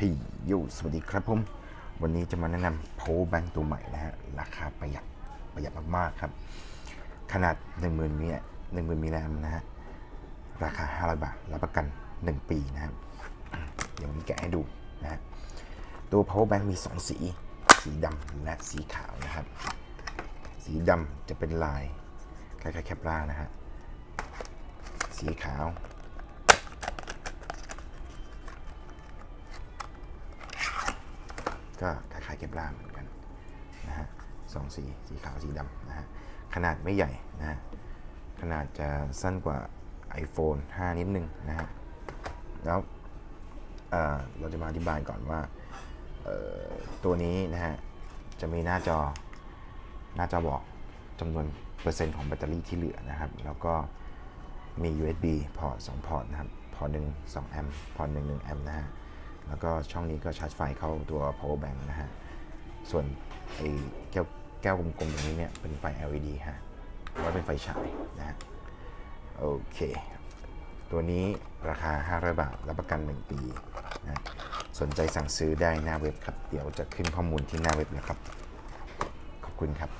เฮ้ยโยสวัสดีครับผม วันนี้จะมาแนะนำ power bank ตัวใหม่นะฮะ ราคาประหยัดประหยัดมากๆครับ ขนาด 10,000มิลลิ10,000มิลลิแอมนะฮะ ราคา 500 บาท รับประกัน 1 ปีนะครับ เดี๋ยวผมแกะให้ดูนะฮะ ตัว power bank มี 2 สี สีดำและสีขาวนะครับ สีดำจะเป็นลายคล้ายๆแคปรานะฮะ สีขาว ก็คล้ายๆเก็บล่าเหมือนกันนะฮะสองสีสีขาวสีดำนะฮะขนาดไม่ใหญ่นะฮะขนาดจะสั้นกว่า iPhone 5 นิดนึงนะฮะแล้วเเราจะมาอธิบายก่อนว่าตัวนี้นะฮะจะมีหน้าจอหน้าจอบอกจำนวนเปอร์เซ็นต์ของแบตเตอรี่ที่เหลือนะครับ แล้วก็มี USB พอร์ต2พอร์ตนะครับ พอร์ตหนึ่ง2แอมป์ พอร์ตหนึ่ง1แอมป์นะฮะ แล้วก็ช่องนี้ก็ชาร์จไฟเข้าตัว power bank นะฮะ ส่วนไอ้แก้วแก้วกลมๆตรงนี้เนี่ยเป็นไฟ LED ฮะไว้เป็นไฟฉายนะฮะ โอเค ตัวนี้ราคา 500 บาท รับประกัน 1 ปีนะสนใจสั่งซื้อได้หน้าเว็บครับ เดี๋ยวจะขึ้นข้อมูลที่หน้าเว็บนะครับ ขอบคุณครับ